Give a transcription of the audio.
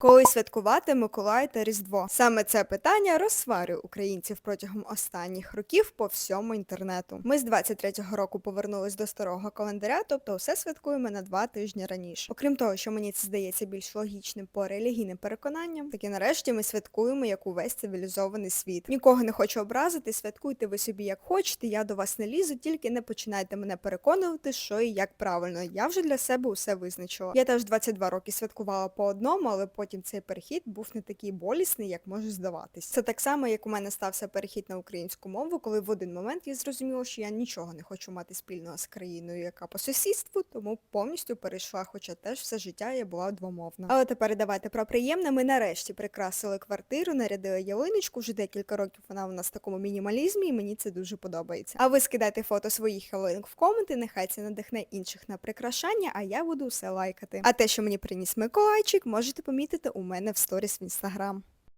Коли святкувати Миколай та Різдво? Саме це питання розсварює українців протягом останніх років по всьому інтернету. Ми з 23-го року повернулись до старого календаря, тобто все святкуємо на два тижні раніше. Окрім того, що мені це здається більш логічним по релігійним переконанням, таки нарешті ми святкуємо як увесь цивілізований світ. Нікого не хочу образити, святкуйте ви собі як хочете, я до вас не лізу, тільки не починайте мене переконувати, що і як правильно. Я вже для себе усе визначила. Я теж 22 роки святкувала по одному, але потім цей перехід був не такий болісний, як може здаватись. Це так само, як у мене стався перехід на українську мову, коли в один момент я зрозуміла, що я нічого не хочу мати спільного з країною, яка по сусідству, тому повністю перейшла, хоча теж все життя я була двомовна. Але тепер давайте про приємне. Ми нарешті прикрасили квартиру, нарядили ялиночку. Вже декілька років вона у нас в такому мінімалізмі, і мені це дуже подобається. А ви скидайте фото своїх ялинок в коменти, нехай це надихне інших на прикрашання, а я буду все лайкати. А те, що мені приніс Миколайчик, можете помітити у мене в сторіс в інстаграм.